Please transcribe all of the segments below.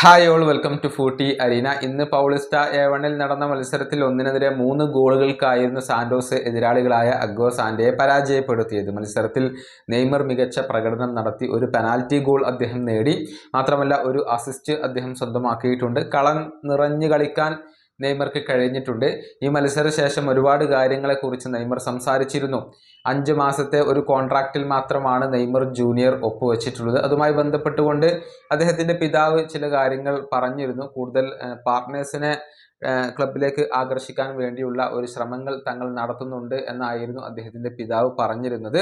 Hi all welcome to footy arena ഇന്ന് Paulista A നടന്ന മത്സരത്തിൽ ഒന്നിനെതിരെ മൂന്ന് ഗോളുകൾക്കായിരുന്നു സാന്റോസ് എതിരാളികളായ അഗ്വോ സാന്റയെ പരാജയപ്പെടുത്തിയത്. മത്സരത്തിൽ നെയ്മർ മികച്ച പ്രകടനം നടത്തി ഒരു പെനാൽറ്റി ഗോൾ അദ്ദേഹം നേടി. മാത്രമല്ല ഒരു അസിസ്റ്റ് അദ്ദേഹം സ്വന്തമാക്കിയിട്ടുണ്ട്. കളം നിറഞ്ഞു കളിക്കാൻ നെയ്മർക്ക് കഴിഞ്ഞിട്ടുണ്ട്. ഈ മത്സരശേഷം ഒരുപാട് കാര്യങ്ങളെക്കുറിച്ച് നെയ്മർ സംസാരിച്ചിരുന്നു. അഞ്ച് മാസത്തെ ഒരു കോൺട്രാക്റ്റിൽ മാത്രമാണ് നെയ്മർ ജൂനിയർ ഒപ്പുവെച്ചിട്ടുള്ളത്. അതുമായി ബന്ധപ്പെട്ടുകൊണ്ട് അദ്ദേഹത്തിന്റെ പിതാവ് ചില കാര്യങ്ങൾ പറഞ്ഞിരുന്നു. കൂടുതൽ പാർട്ട്നേഴ്സിനെ ക്ലബിലേക്ക് ആകർഷിക്കാൻ വേണ്ടിയുള്ള ഒരു ശ്രമങ്ങൾ തങ്ങൾ നടത്തുന്നുണ്ട് എന്നായിരുന്നു അദ്ദേഹത്തിന്റെ പിതാവ് പറഞ്ഞിരുന്നത്.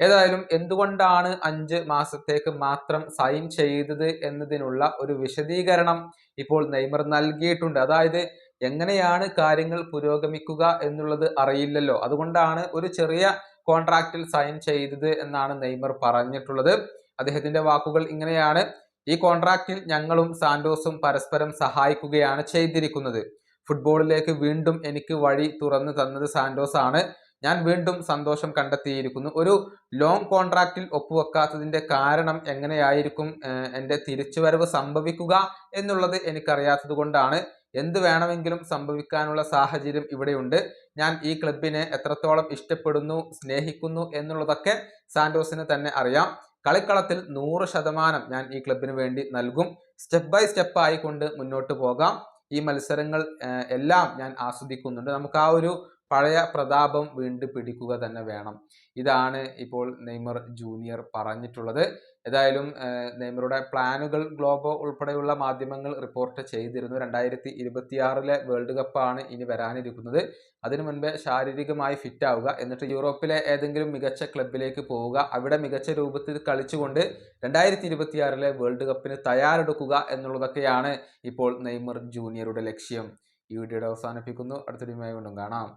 ഏതായാലും എന്തുകൊണ്ടാണ് അഞ്ച് മാസത്തേക്ക് മാത്രം സൈൻ ചെയ്തത് എന്നതിനുള്ള ഒരു വിശദീകരണം ഇപ്പോൾ നെയ്മർ നൽകിയിട്ടുണ്ട്. അതായത് എങ്ങനെയാണ് കാര്യങ്ങൾ പുരോഗമിക്കുക എന്നുള്ളത് അറിയില്ലല്ലോ. അതുകൊണ്ടാണ് ഒരു ചെറിയ കോൺട്രാക്റ്റിൽ സൈൻ ചെയ്തത് എന്നാണ് നെയ്മർ പറഞ്ഞിട്ടുള്ളത്. അദ്ദേഹത്തിന്റെ വാക്കുകൾ ഇങ്ങനെയാണ്. ഈ കോൺട്രാക്റ്റിൽ ഞങ്ങളും സാന്റോസും പരസ്പരം സഹായിക്കുകയാണ് ചെയ്തിരിക്കുന്നത്. ഫുട്ബോളിലേക്ക് വീണ്ടും എനിക്ക് വഴി തുറന്നു തന്നത് സാന്റോസ് ആണ്. ഞാൻ വീണ്ടും സന്തോഷം കണ്ടെത്തിയിരിക്കുന്നു. ഒരു ലോങ് കോൺട്രാക്റ്റിൽ ഒപ്പുവെക്കാത്തതിന്റെ കാരണം എങ്ങനെയായിരിക്കും എന്റെ തിരിച്ചുവരവ് സംഭവിക്കുക എന്നുള്ളത് എനിക്കറിയാത്തത് കൊണ്ടാണ്. എന്ത് വേണമെങ്കിലും സംഭവിക്കാനുള്ള സാഹചര്യം ഇവിടെയുണ്ട്. ഞാൻ ഈ ക്ലബിനെ എത്രത്തോളം ഇഷ്ടപ്പെടുന്നു സ്നേഹിക്കുന്നു എന്നുള്ളതൊക്കെ സാന്റോസിന് തന്നെ അറിയാം. കളിക്കളത്തിൽ നൂറ് ശതമാനം ഞാൻ ഈ ക്ലബിന് വേണ്ടി നൽകും. സ്റ്റെപ്പ് ബൈ സ്റ്റെപ്പ് ആയിക്കൊണ്ട് മുന്നോട്ട് പോകാം. ഈ മത്സരങ്ങൾ എല്ലാം ഞാൻ ആസ്വദിക്കുന്നുണ്ട്. നമുക്ക് ആ ഒരു പഴയ പ്രതാപം വീണ്ടും പിടിക്കുക തന്നെ വേണം. ഇതാണ് ഇപ്പോൾ നെയ്മർ ജൂനിയർ പറഞ്ഞിട്ടുള്ളത്. ഏതായാലും നെയ്മറുടെ പ്ലാനുകൾ ഗ്ലോബോ ഉൾപ്പെടെയുള്ള മാധ്യമങ്ങൾ റിപ്പോർട്ട് ചെയ്തിരുന്നു. രണ്ടായിരത്തി ഇരുപത്തിയാറിലെ വേൾഡ് കപ്പാണ് ഇനി വരാനിരിക്കുന്നത്. അതിനു മുൻപേ ശാരീരികമായി ഫിറ്റ് ആവുക എന്നിട്ട് യൂറോപ്പിലെ ഏതെങ്കിലും മികച്ച ക്ലബിലേക്ക് പോവുക അവിടെ മികച്ച രൂപത്തിൽ കളിച്ചുകൊണ്ട് രണ്ടായിരത്തി ഇരുപത്തിയാറിലെ വേൾഡ് കപ്പിന് തയ്യാറെടുക്കുക എന്നുള്ളതൊക്കെയാണ് ഇപ്പോൾ നെയ്മർ ജൂനിയറുടെ ലക്ഷ്യം. ഈ വീഡിയോയുടെ അവസാനിപ്പിക്കുന്നു. അടുത്തൊരു വീണ്ടും കാണാം.